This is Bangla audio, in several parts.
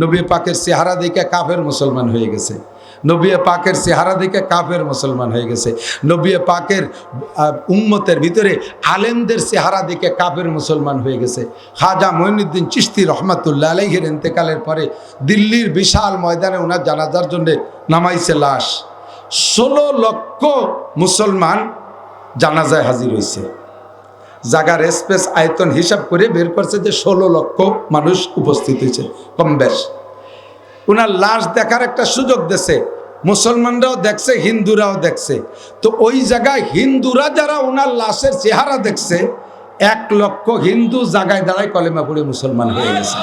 নবী পাকের চেহারা দেখে কাফের মুসলমান হয়ে গেছে। নবী পাকের চেহারা দেখে কাফের মুসলমান হয়ে গেছে। নবী পাকের উম্মতের ভিতরে আলেমদের চেহারা দেখে কাফের মুসলমান হয়ে গেছে। খাজা মঈনুদ্দিন চিস্তি রহমাতুল্লাহ আলাইহের ইন্তেকালের পরে দিল্লির বিশাল ময়দানে ওনার জানাজার জন্যে নামাইছে লাশ। ষোলো লক্ষ মুসলমান জানাজায় হাজির হয়েছে জাগার স্পেস আয়তন হিসাব করে বের করছে যে ষোলো লক্ষ মানুষ উপস্থিত হয়েছে, কম বেশ। ওনার লাশ দেখার একটা সুযোগ দেছে মুসলমানরাও দেখছে, হিন্দুরাও দেখছে। তো ওই জায়গায় হিন্দুরা যারা ওনার লাশের চেহারা দেখছে, এক লক্ষ হিন্দু জায়গায় দাঁড়ায় কলেমা পড়ে মুসলমান হয়ে গেছে।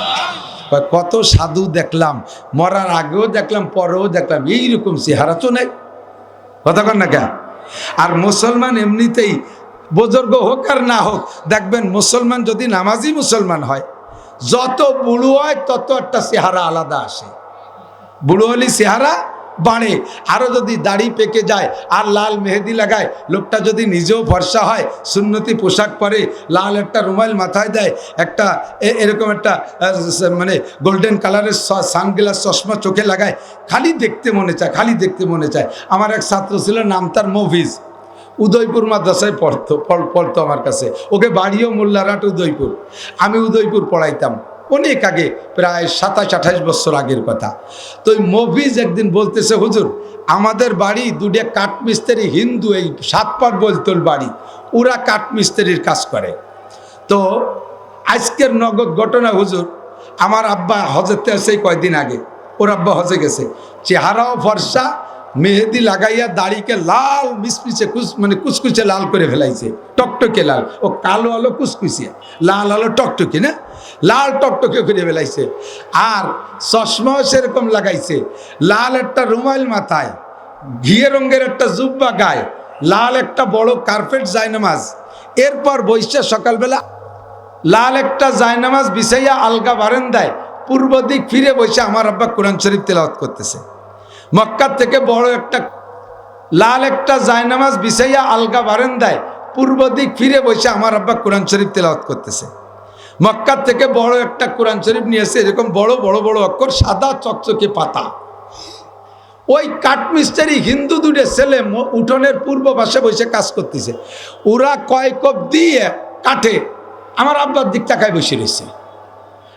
কত সাধু দেখলাম, মরার আগেও দেখলাম, পরেও দেখলাম, এইরকম চেহারা তো নেই। কথা কন না কেন? আর মুসলমান এমনিতেই বুজুর্গ হোক আর না হোক, দেখবেন মুসলমান যদি নামাজি মুসলমান হয়, যত বুড়ো হয় তত একটা চেহারা আলাদা আসে। বুড়ো হলে চেহারা বাড়ে আরও যদি দাড়ি পেকে যায় আর লাল মেহেদি লাগায়, লোকটা যদি নিজেও ভরসা হয়, সুন্নতি পোশাক পরে, লাল একটা রুমাল মাথায় দেয়, একটা এরকম একটা মানে গোল্ডেন কালারের সানগ্লাস চশমা চোখে লাগায়, খালি দেখতে মনে চায়, খালি দেখতে মনে চায়। আমার এক ছাত্র ছিল, নাম তার মভিজ উদয়পুর মাদ্রাসায় পড়তো, পড়- পড়তো আমার কাছে। ওকে বাড়িও মোল্লারাট উদয়পুর। আমি উদয়পুর পড়াইতাম। অনেক আগে, প্রায় সাতাশ, আঠাশ বছর আগের কথা। তো ওই মফিজ একদিন বলতেছে, হুজুর, আমাদের বাড়ি দুটো কাঠমিস্ত্রি হিন্দু, এই সাতপাট বলতল বাড়ি। ওরা কাঠমিস্ত্রির কাজ করে। তো আজকের নগদ ঘটনা, হুজুর, আমার আব্বা হজেতে আছে কয়দিন আগে? ওর আব্বা হজে গেছে। চেহারাও ফর্সা মেহেদি লাগাইয়া দাড়িকে লাল মিসমিসে কুচ মানে কুচকুচে লাল করে ফেলাইছে। টকটকে লাল। ও কালো আলো কুচকুচিয়া লাল আলো টকটকে, না? লাল টকটকে করে ফেলাইছে। আর চশমাও সেরকম লাগাইছে। লাল একটা রুমাল মাথায়, ঘিয়ে রঙের একটা জুব্বা গায়ে, লাল একটা বড় কার্পেট জায়নামাজ। এরপর বৈশা সকালবেলা লাল একটা জায়নামাজ বিছাইয়া আলগা বারেন্দায় পূর্ব দিক ফিরে বসে আমার আব্বা কোরআন শরীফ তেলাওয়াত করতেছে। মক্কার থেকে বড় একটা লাল একটা জায়নামাজ বিছাইয়া আলগা বারেন্দায় পূর্ব দিক ফিরে বসে আমার আব্বা কোরআন শরীফ তেলাওয়াত করতেছে। মক্কার থেকে বড় একটা কোরআন শরীফ নিয়েছে এরকম বড় বড় বড় অক্ষর, সাদা চকচকে পাতা। ওই কাঠমিস্ত্রি হিন্দু দুটো ছেলে উঠোনের পূর্ব পাশে বসে কাজ করতেছে। ওরা কয় কপ দিয়ে কাঠে আমার আব্বার দিক তাকায় বসে রয়েছে।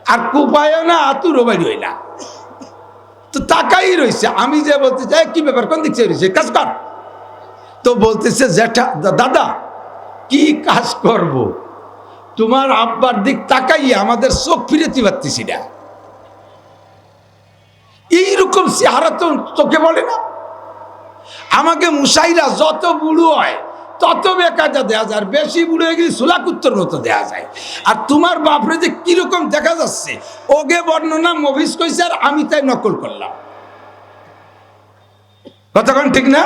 আর কুপায়ও না, আতুরও বাড়ি হই না। তো তাকাই রয়েছে আমি যে বলতে চাই, কি ব্যাপার? কোন দিক থেকে রয়েছে কাজ কর। তো বলতেছে, জ্যাঠা দাদা, কি কাজ করব। তোমার আব্বার দিক তাকাই আমাদের চোখ ফিরেতে পারতেছি না। এইরকম চেহারা তো চোখে বলে না? আমাকে মুসাইরা যত বুড়ো হয় তত বেকাজা দেওয়া যায়। বেশি বুড়ে গেলে সুলাকুত্তর মতো দেওয়া যায়। আর তোমার বাপরে যে কীরকম দেখা যাচ্ছে ওগে বর্ণনা মভিস কইছে আর আমি তাই নকল করলাম। কতক্ষণ ঠিক না?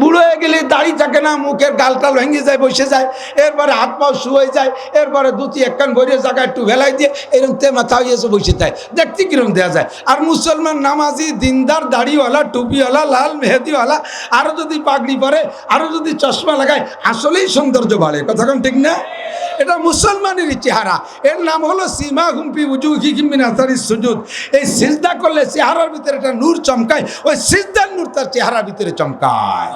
বুড়ো হয়ে গেলে দাড়ি থাকে না, মুখের গালটাল ভেঙে যায়, বসে যায়। এরপরে হাত পাও শুয়ে যায়, এরপরে দুটি একখান ভরে জায়গায় একটু ভেলাই দিয়ে এরকম তে মাথা হয়ে এসে বসে যায়। দেখতে কিরম দেওয়া যায়? আর মুসলমান নামাজি, দিনদার, দাড়িওয়ালা, টুপিওয়ালা, লাল মেহেদিওয়ালা আরও যদি পাগড়ি পরে আরও যদি চশমা লাগায়, আসলেই সৌন্দর্য বাড়ে। কতক্ষণ ঠিক না? এটা মুসলমানের চেহারা। এর নাম হলো সীমা হুম্পি উজু হিমিনাসারি সুজুদ। এই সিজদা করলে চেহারার ভিতরে একটা নূর চমকায়, ওই সিজদার নূর তার চেহারার ভিতরে চমকায়।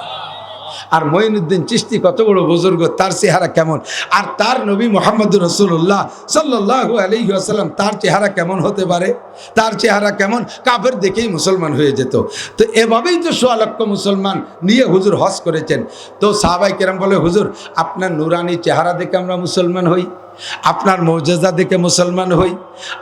আর মঈনুদ্দিন চিস্তি কত বড় বুজুর্গ, তার চেহারা কেমন? আর তার নবী মোহাম্মদ রসুল্লাহ সাল্লাহ আলী আসাল্লাম তার চেহারা কেমন হতে পারে? তার চেহারা কেমন? কাফের দেখেই মুসলমান হয়ে যেত। তো এভাবেই তো সোয়া লক্ষ মুসলমান নিয়ে হুজুর হজ করেছেন। তো সাহাবাই কেরাম বলে, হুজুর, আপনার নুরানি চেহারা দেখে আমরা মুসলমান হই, আপনার মৌজাদা দেখে মুসলমান হই,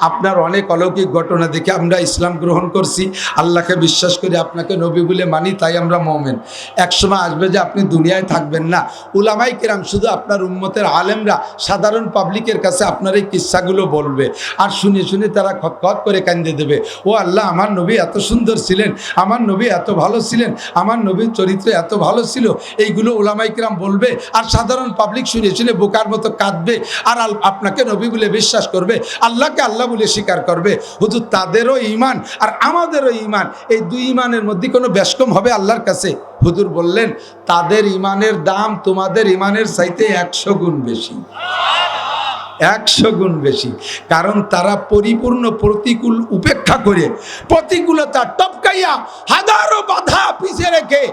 আপনার অনেক অলৌকিক ঘটনা দেখে আমরা ইসলাম গ্রহণ করছি, আল্লাহকে বিশ্বাস করি, আপনাকে নবী বলে মানি, তাই আমরা মমেন। একসময় আসবে যে আপনি দুনিয়ায় থাকবেন না। উলামাই কেরাম শুধু আপনার উম্মতের আলেমরা, সাধারণ পাবলিকের কাছে আপনার এই কিস্সাগুলো বলবে। আর শুনে শুনে তারা খতখত করে কান্দে দেবে। ও আল্লাহ, আমার নবী এত সুন্দর ছিলেন, আমার নবী এত ভালো ছিলেন, আমার নবীর চরিত্র এত ভালো ছিল, এইগুলো ওলামাই কিরাম বলবে। আর সাধারণ পাবলিক শুনে শুনে বোকার মতো কাঁদবে। আর আপনাকে নবী বলে বিশ্বাস করবে, আল্লাহকে আল্লাহ বলে স্বীকার করবে। হুজুর, তাদেরও ইমান আর আমাদেরও ইমান এই দুই ইমানের মধ্যে কোনো ব্যস্কম হবে আল্লাহর কাছে। হুজুর বললেন, তাদের ইমানের দাম তোমাদের ইমানের চাইতে একশো গুণ বেশি। একশো গুণ বেশি। কারণ তারা পরিপূর্ণ প্রতিকূল উপেক্ষা করে, প্রতিকূলতা টপকাইয়া হাজারো বাধা পিছিয়ে রেখে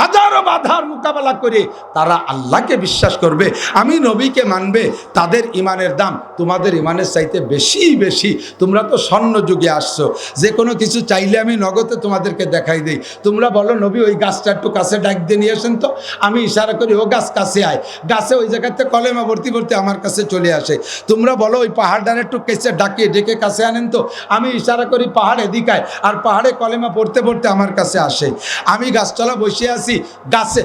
হাজারো বাধার মোকাবেলা করে তারা আল্লাহকে বিশ্বাস করবে, আমি নবীকে মানবে, তাদের ইমানের দাম তোমাদের ইমানের চাইতে বেশি বেশি। তোমরা তো স্বর্ণ যুগে আসছো, যে কোনো কিছু চাইলে আমি নগদে তোমাদেরকে দেখাই দিই। তোমরা বলো, নবী ওই গাছটা একটু কাছে ডাক দিয়ে নিয়ে আসেন তো। আমি ইশারা করি, ও গাছ কাছে আয়। গাছে ওই জায়গাতে কলেমা ভর্তি ভর্তি আমার কাছে চলে আসে। তোমরা বলো, ওই পাহাড়টার একটু কেসে ডাকিয়ে ডেকে কাছে আনেন তো। আমি ইশারা করি, পাহাড় এদিকায় আর পাহাড়ে কলেমা পড়তে পড়তে আমার কাছে আসে। আমি গাছতলা বসে আছি গাছে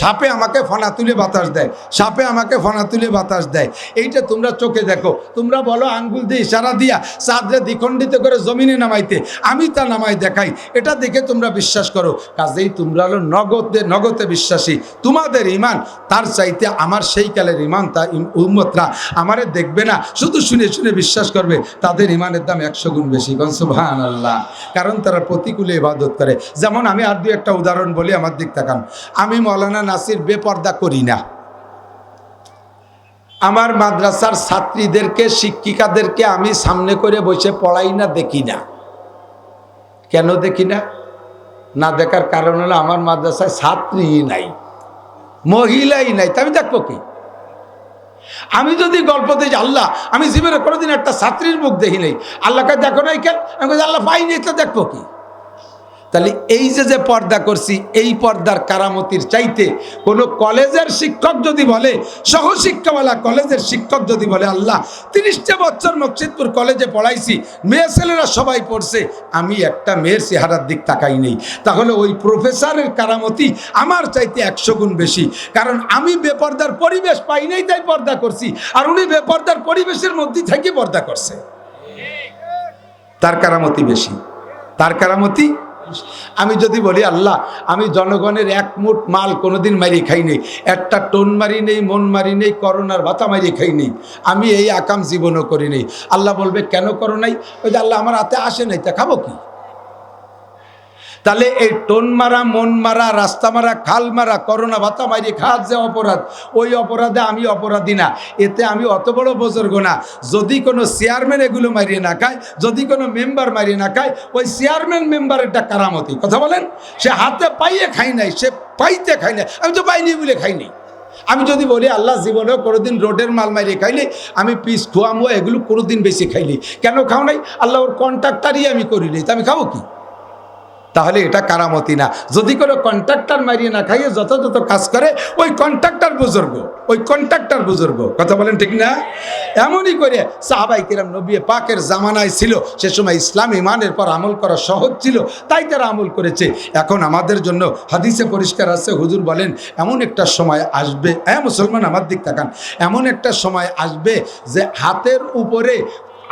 সাপে আমাকে ফনা তুলে বাতাস দেয়, সাপে আমাকে ফনা তুলে বাতাস দেয়। এইটা তোমরা চোখে দেখো। তোমরা বলো, আঙ্গুল দিয়ে ইশারা দিয়া চাঁদরে দ্বিখণ্ডিত করে জমিনে নামাইতে, আমি তা নামাই দেখাই। এটা দেখে তোমরা বিশ্বাস করো। কাজেই তোমরা হলো নগদে নগদে বিশ্বাসী। তোমাদের ইমান, তার চাইতে আমার সেই কালের ইমান, তা উম্মতরা আমারে দেখবে না। শুধু শুনে শুনে বিশ্বাস করবে, তাদের ইমানের দাম একশো গুণ বেশি। সুবহান আল্লাহ কারণ তারা প্রতিকূলে ইবাদত করে। যেমন আমি আর দু একটা উদাহরণ বলি, আমার দিক তাকান আমি মৌলানা নাসির বেপর্দা করি না। আমার মাদ্রাসার ছাত্রীদেরকে, শিক্ষিকাদেরকে আমি সামনে করে বসে পড়াই না, দেখি না। কেন দেখি না? না দেখার কারণ হলো আমার মাদ্রাসায় ছাত্রী নাই, মহিলাই নাই। তা আমি দেখব কি? আমি যদি গল্প দিই আল্লাহ, আমি জীবনে কোনোদিন একটা ছাত্রীর মুখ দেখি নাই। আল্লাহকে দেখো নাই কেন? আমি আল্লাহ, পাইনি, তো দেখব কি? তাহলে এই যে যে পর্দা করছি, এই পর্দার কারামতির চাইতে কোনো কলেজের শিক্ষক যদি বলে, সহশিক্ষাওয়ালা কলেজের শিক্ষক যদি বলে, আল্লাহ, তিরিশটা বছর মকসিদপুর কলেজে পড়াইছি, মেয়ে ছেলেরা সবাই পড়ছে, আমি একটা মেয়ের চেহারার দিক তাকাই নেই। তাহলে ওই প্রফেসরের কারামতি আমার চাইতে একশো গুণ বেশি। কারণ আমি বেপর্দার পরিবেশ পাই নাই, তাই পর্দা করছি। আর উনি বেপর্দার পরিবেশের মধ্যে থেকে পর্দা করছে। তার কারামতি বেশি। তার কারামতি আমি যদি বলি, আল্লাহ, আমি জনগণের এক মুঠ মাল কোনোদিন মারি খাই নেই। একটা টোন মারি নেই, মন মারি নেই, করোনার ভাতা মারি খাই নেই। আমি এই আকাম জীবনও করি নেই। আল্লাহ বলবে, কেন করো নাই? ওই যে আল্লাহ, আমার হাতে আসে নাই, তা খাব কি? তাহলে এই টোন মারা, মন মারা, রাস্তা মারা, খাল মারা, করোনা ভাতা মারি খাওয়ার যে অপরাধ, ওই অপরাধে আমি অপরাধী না। এতে আমি অত বড় বুজুর্গ না। যদি কোনো চেয়ারম্যান এগুলো মারিয়ে না খায়, যদি কোনো মেম্বার মারিয়ে না খায়, ওই চেয়ারম্যান মেম্বারেরটা কারামতি। কথা বলেন? সে হাতে পাইয়ে খাই নাই, সে পাইতে খাই নাই। আমি তো পাইনি বলে খাইনি আমি যদি বলি, আল্লাহ জীবনেও কোনোদিন রোডের মাল মারিয়ে খাইলি, আমি পিস খোয়ামো, এগুলো কোনোদিন বেশি খাইলি। কেন খাও নাই? আল্লাহ ওর কন্ট্রাক্টারই আমি করিনি। তা আমি খাব কি? তাহলে এটা কারামতি না। যদি কোনো কন্ট্রাক্টর মারিয়ে না খাইয়ে যথাযথ কাজ করে, ওই কন্ট্রাক্টর বুজুর্গ, ওই কন্ট্রাক্টর বুজুর্গ, কথা বলেন ঠিক না? এমনই করে সাহাবাই কিরাম নবী পাকের জামানায় ছিল, সে সময় ইসলাম ইমানের পর আমল করা সহজ ছিল, তাই তারা আমল করেছে। এখন আমাদের জন্য হাদিসে পরিষ্কার আছে, হুজুর বলেন, এমন একটা সময় আসবে হ্যাঁ মুসলমান আমার দিক তাকান, এমন একটা সময় আসবে যে হাতের উপরে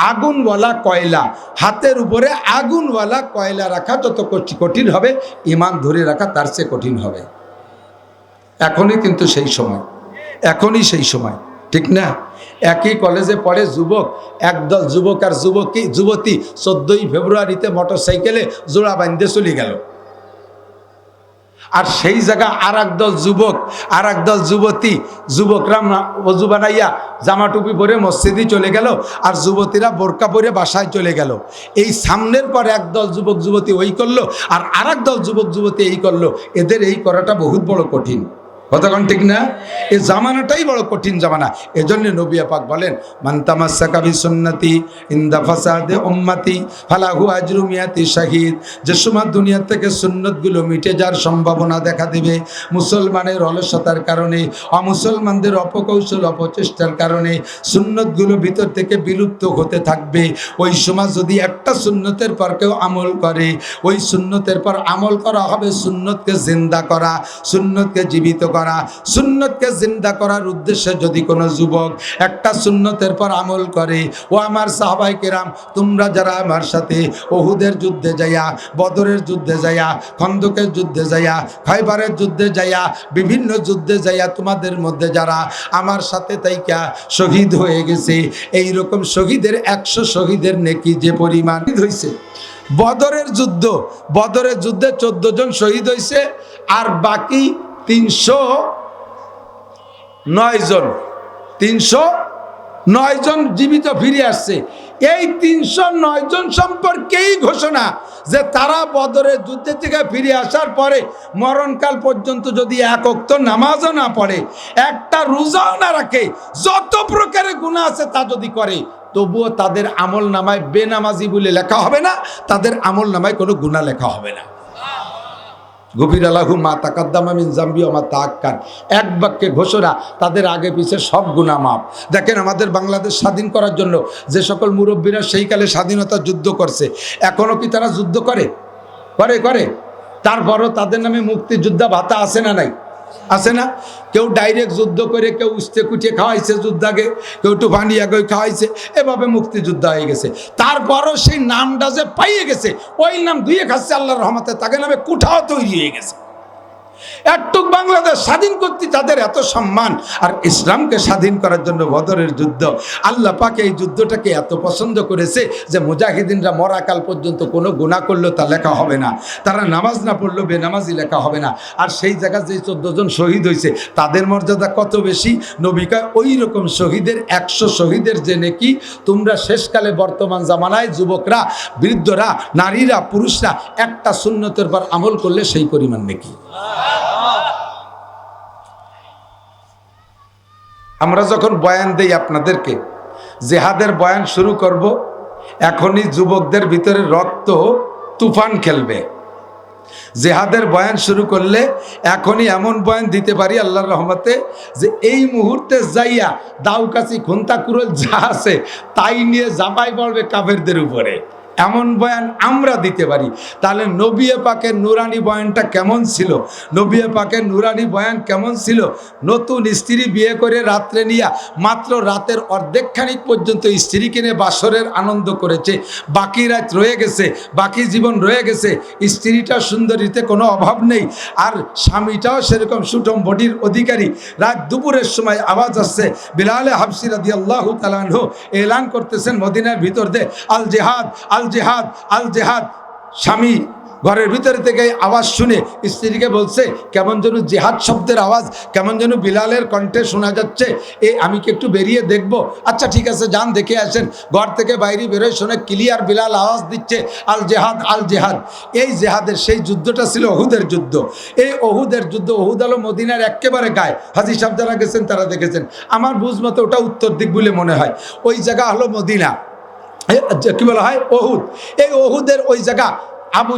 আগুনওয়ালা কয়লা। হাতের উপরে আগুনওয়ালা কয়লা রাখা যত কঠি- কঠিন হবে, ইমান ধরে রাখা তার চেয়ে কঠিন হবে। এখনই কিন্তু সেই সময়। এখনই সেই সময়। ঠিক না? একই কলেজে পড়ে যুবক, একদল যুবক আর যুবকী, যুবতী, চোদ্দোই ফেব্রুয়ারিতে মোটর সাইকেলে জোড়া বান্ধে চলে গেল। আর সেই জায়গা আর দল যুবক আর দল যুবতী। যুবকরা অজু বানাইয়া জামা টুপি পরে মসজিদে চলে গেল আর যুবতীরা বোরকা পরে বাসায় চলে গেল। এই সামনের পর একদল যুবক যুবতী ওই করল আর আর দল যুবক যুবতী এই করল। এদের এই করাটা বহুত বড় কঠিন। কতক্ষণ ঠিক না? এই জামানাটাই বড় কঠিন জামানা। এজন্য নবিয়া পাক বলেন মান্তামাসা কাবি সুন্নতি ইন্দা ফাসাদে উম্মাতি, ফালাহু আজরু মিয়াতি শাহিদ। যে সময় দুনিয়া থেকে সুন্নতগুলো মিটে যাওয়ার সম্ভাবনা দেখা দেবে, মুসলমানের অলসতার কারণে, অমুসলমানদের অপকৌশল, অপচেষ্টার কারণে সুন্নতগুলো ভিতর থেকে বিলুপ্ত হতে থাকবে। ওই সময় যদি একটা সুন্নতের পর কেউ আমল করে, ওই সুন্নতের পর আমল করা হবে সুন্নতকে জিন্দা করা, সুন্নতকে জীবিত করা। সুন্নতকে জিন্দা করার উদ্দেশ্যে যদি কোনো যুবক একটা সুন্নতের পর আমল করে, ও আমার সাহাবাই কেরাম, তোমরা যারা আমার সাথে ওহুদের যুদ্ধে যাইয়া, বদরের যুদ্ধে যাইয়া, খন্দকের যুদ্ধে যাইয়া, খাইবারের যুদ্ধে যাইয়া, বিভিন্ন যুদ্ধে যাইয়া তোমাদের মধ্যে যারা আমার সাথে তাইকা শহীদ হয়ে গেছে এই রকম শহীদের একশো শহীদের নেকি যে পরিমাণ হয়েছে বদরের যুদ্ধ, বদরের যুদ্ধে চোদ্দ জন শহীদ হয়েছে আর বাকি তিনশো নয় জন। তিনশো নয় জন জীবিত ফিরে আসছে। এই তিনশো নয় জন সম্পর্কেই ঘোষণা যে তারা বদরের যুদ্ধের থেকে ফিরে আসার পরে মরণকাল পর্যন্ত যদি এক অক্ত নামাজও না পড়ে, একটা রোজাও না রাখে, যত প্রকারের গুণা আছে তা যদি করে, তবুও তাদের আমল নামায় বেনামাজি বলে লেখা হবে না, তাদের আমল নামায় কোনো গুণা লেখা হবে না। গভীর আলাহু মা তাকাদ্দামিন জাম্বি মা তাক্কান এক বাক্যে ঘোষণা, তাদের আগে পিছে সব গুণা মাপ দেখেন আমাদের বাংলাদেশ স্বাধীন করার জন্য যে সকল মুরব্বীরা সেই কালে স্বাধীনতা যুদ্ধ করছে। এখনও কি তারা যুদ্ধ করে? করে করে। তারপরও তাদের নামে মুক্তিযোদ্ধা ভাতা আছে না নাই? আছে না? কেউ ডাইরেক্ট যুদ্ধ করে, কেউ উস্তে কুটিয়ে খাওয়াইছে যুদ্ধাকে কেউ একটু ভানিয়া খাওয়াইছে, এভাবে মুক্তিযুদ্ধ হয়ে গেছে। তারপরও সেই নামটা যে পাইয়ে গেছে, ওই নাম দুয়ে খাচ্ছে আল্লাহ রহমতে, তাকে নামে কুঠাও তৈরি হয়ে গেছে। একটুক বাংলাদেশ স্বাধীন করতে তাদের এত সম্মান। আর ইসলামকে স্বাধীন করার জন্য বদরের যুদ্ধ। আল্লাহ পাকে এই যুদ্ধটাকে এত পছন্দ করেছে যে মুজাহিদিনরা মরাকাল পর্যন্ত কোনো গুণা করলেও তা লেখা হবে না। তারা নামাজ না পড়লেও বেনামাজি লেখা হবে না। আর সেই জায়গায় যে জন শহীদ হয়েছে, তাদের মর্যাদা কত বেশি? নবিকা ওই রকম শহীদের একশো শহীদের যে নেকি তোমরা শেষকালে বর্তমান জামানায় যুবকরা, বৃদ্ধরা, নারীরা, পুরুষরা একটা শূন্যতের পর আমল করলে সেই পরিমাণ নেকি? আমরা যখন বয়ান দেই আপনাদেরকে, জেহাদের বয়ান শুরু করব, এখনই যুবকদের ভিতরে রক্ত, তুফান খেলবে। জেহাদের বয়ান শুরু করলে এখনই এমন বয়ান দিতে পারি আল্লাহর রহমতে, যে এই মুহূর্তে যাইয়া দাউকাছি খুন্তা কুরল যা আছে, তাই নিয়ে জামাই পড়বে কাফেরদের উপরে। এমন বয়ান আমরা দিতে পারি। তাহলে নবিয়ে পাকের নুরানি বয়ানটা কেমন ছিল? নবিয়ে পাকের নুরানি বয়ান কেমন ছিল? নতুন স্ত্রী বিয়ে করে রাত্রে নিয়া মাত্র রাতের অর্ধেকখানিক পর্যন্ত স্ত্রী কিনে বাসরের আনন্দ করেছে। বাকি রাত রয়ে গেছে, বাকি জীবন রয়ে গেছে। স্ত্রীটা সুন্দরীতে কোনো অভাব নেই। আর স্বামীটাও সেরকম সুটম বডির অধিকারী। রাত দুপুরের সময় আওয়াজ আসছে, বিলালে হাফসি রাদি আল্লাহ তালানহ এলান করতেছেন মদিনার ভিতর দে আল জেহাদ, আল জেহাদ আল জেহাদ স্বামী ঘরের ভিতরে থেকে আওয়াজ শুনে স্ত্রীকে বলছে, কেমন যেন জেহাদ শব্দের আওয়াজ, কেমন যেন বিলালের কণ্ঠে শোনা যাচ্ছে। এ, আমি কি একটু বেরিয়ে দেখব? আচ্ছা ঠিক আছে, যান, দেখে আসেন। ঘর থেকে বাইরে বেরোয় শুনে ক্লিয়ার বিলাল আওয়াজ দিচ্ছে আল জেহাদ আল জেহাদ এই জেহাদের সেই যুদ্ধটা ছিল অহুদের যুদ্ধ। এই অহুদের যুদ্ধ, অহুদ আলো মদিনার একেবারে গায়ে। হাজি সাহেব যারা গেছেন, তারা দেখেছেন। আমার বুঝ মতো ওটা উত্তর দিক বলে মনে হয়। ওই জায়গা হলো মদিনা। কি বলা হয়? অহুদ এই অহুদের ওই জায়গা আবু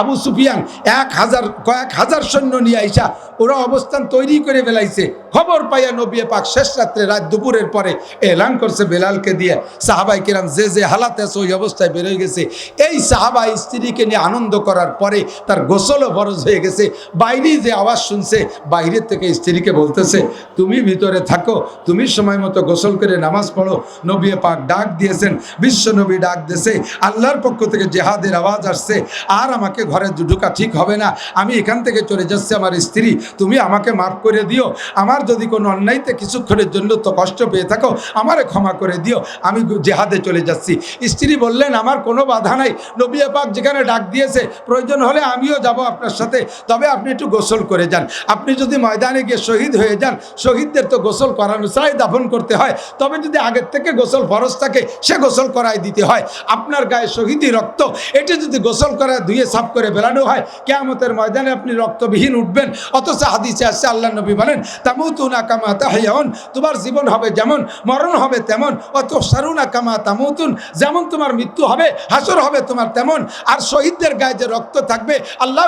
আবু সুফিয়ান এক হাজার, কয়েক হাজার সৈন্য নিয়ে আইসা ওরা অবস্থান তৈরি করে ফেলাইছে। খবর পাইয়া নবিয়ে পাক শেষ রাত্রে রাত দুপুরের পরে এলান করছে বেলালকে দিয়ে, সাহাবাই কিরাম যে যে হালাতে আছে ওই অবস্থায় বেরোয় গেছে। এই সাহাবা স্ত্রীকে নিয়ে আনন্দ করার পরে তার গোসলও বরজ হয়ে গেছে। বাইরে যে আওয়াজ শুনছে বাইরের থেকে স্ত্রীকে বলতেছে, তুমি ভিতরে থাকো, তুমি সময় মতো গোসল করে নামাজ পড়ো। নবী পাক ডাক দিয়েছেন, বিশ্ব নবী ডাক দিয়েছে, আল্লাহর পক্ষ থেকে জেহাদের আওয়াজ আসছে আর আমাকে ঘরে ঢুকা ঠিক হবে না। আমি এখান থেকে চলে যাচ্ছি আমার স্ত্রী। তুমি আমাকে মাফ করে দিও। আমার যদি কোনো অন্যায়তে কিছুক্ষণের জন্য তো কষ্ট পেয়ে থাকো, আমারে ক্ষমা করে দিও। আমি জেহাদে চলে যাচ্ছি। স্ত্রী বললেন, আমার কোনো বাধা নাই। নবী পাক যেখানে ডাক দিয়েছে, প্রয়োজন হলে আমিও যাব আপনার সাথে। তবে আপনি একটু গোসল করে যান। আপনি যদি ময়দানে গিয়ে শহীদ হয়ে যান, শহীদদের তো গোসল করানো ছাড়াই দাফন করতে হয়। তবে যদি আগের থেকে গোসল ফরজ থাকে, সে গোসল করাই দিতে হয়। আপনার গায়ে শহীদি রক্ত। এটি যদি গোসল করা ধুয়ে সাফ করে বেরানো হয়। কেয়ামতের ময়দানে আপনি রক্তবিহীন উঠবেন। অথচ হাদিসে আসছে আল্লাহ নবী বলেন, তামুতুনা কামা তাহিয়াউন তোমার জীবন হবে যেমন, মরণ হবে তেমন। অত সারুনা কামা তামুতুন যেমন তোমার মৃত্যু হবে, হাসর হবে তোমার তেমন। আর শহীদদের গায়ে যে রক্ত থাকবে, আল্লাহ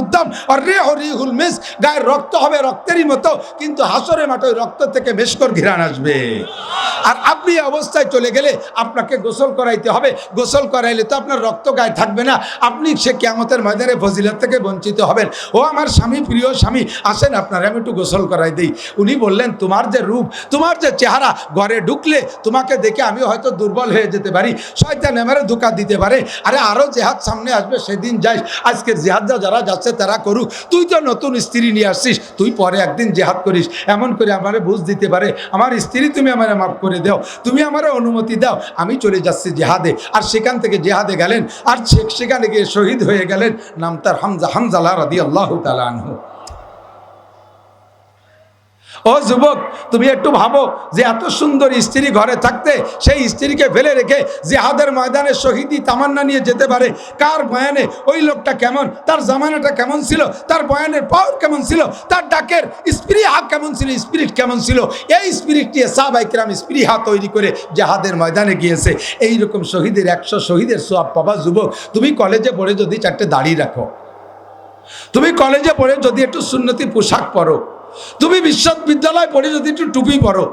উদ্দাম আর রে হরিহুল মিস গায়ের রক্ত হবে রক্তেরই মতো, কিন্তু হাসরে মাঠে ওই রক্ত থেকে মেশকর ঘিরান আসবে। আর আপনি অবস্থায় চলে গেলে আপনাকে গোসল করাইতে হবে। গোসল করাইলে তো আপনার রক্ত গায়ে থাকবে না। আপনি সে কেয়ামতের ময়দানে ফজিলত থেকে বঞ্চিত হবেন। ও আমার স্বামী, প্রিয় স্বামী, আসেন আপনারা, আমি একটু গোসল করাই দিই। উনি বললেন, তোমার যে রূপ, তোমার যে চেহারা, ঘরে ঢুকলে তোমাকে দেখে আমি হয়তো দুর্বল হয়ে যেতে পারি। শয়তান এমারে ধোকা দিতে পারে। আরে আরও জেহাদ সামনে আসবে, সেদিন যাইস আজকে জেহাদ যা যারা যাচ্ছে, তারা করুক। তুই তো নতুন স্ত্রী নিয়ে আসছিস, তুই পরে একদিন জেহাদ করিস। এমন করে আমারে বুঝ দিতে পারে। আমার স্ত্রী তুমি আমারে মাফ করে দাও। তুমি আমারে অনুমতি দাও। আমি চলে যাচ্ছি জেহাদে। আর সেখান থেকে জেহাদে গেলেন। আর সেখানে গিয়ে শহীদ হয়ে গেলেন নাম তার হামজা হামজালা রাদি আল্লাহ তালানহ ও যুবক, তুমি একটু ভাবো যে এত সুন্দর স্ত্রী ঘরে থাকতে সেই স্ত্রীকে ফেলে রেখে জিহাদের ময়দানে শহীদি তামান্না নিয়ে যেতে পারে। কার বয়ানে ওই লোকটা কেমন, তার জামানাটা কেমন ছিল, তার বয়ানের পাওয়ার কেমন ছিল, তার ডাকের স্পৃহা কেমন ছিল, স্পিরিট কেমন ছিল? এই স্পিরিট নিয়ে সাহবাইকরাম স্পৃহা তৈরি করে জাহাদের ময়দানে গিয়েছে। এই রকম শহীদের একশো শহীদের সোয়াব পাবা যুবক, তুমি কলেজে পড়ে যদি চারটে দাড়ি রাখো, তুমি কলেজে পড়ে যদি একটু সুন্নতি পোশাক পরো তুমি বিশ্ববিদ্যালয় পড়ে যদি একটু টুপি পরো,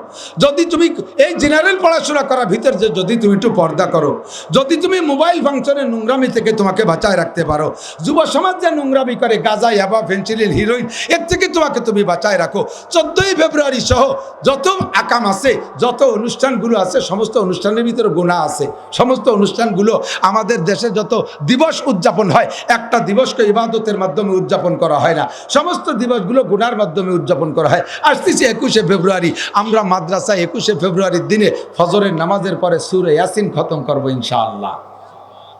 যদি তুমি এই জেনারেল পড়াশোনা করার ভিতর যে যদি তুমি একটু পর্দা করো, যদি তুমি মোবাইল ফাংশনের নোংরামি থেকে তোমাকে বাঁচায় রাখতে পারো, যুব সমাজ যে নোংরামি করে, গাঁজা, ইয়াবা ফেন্সিলিন হিরোইন এর থেকে তোমাকে তুমি বাঁচায় রাখো। চোদ্দোই ফেব্রুয়ারি সহ যত আকাম আছে, যত অনুষ্ঠানগুলো আছে, সমস্ত অনুষ্ঠানের ভিতরে গুণা আছে। সমস্ত অনুষ্ঠানগুলো আমাদের দেশে যত দিবস উদযাপন হয়, একটা দিবসকে ইবাদতের মাধ্যমে উদযাপন করা হয় না। সমস্ত দিবসগুলো গুনার মাধ্যমে উদযাপন করা হয়। আসতেছি একুশে ফেব্রুয়ারি। আমরা মাদ্রাসায় একুশে ফেব্রুয়ারির দিনে ফজরের নামাজের পরে সুরে ইয়াসিন খতম করব ইনশাআল্লাহ।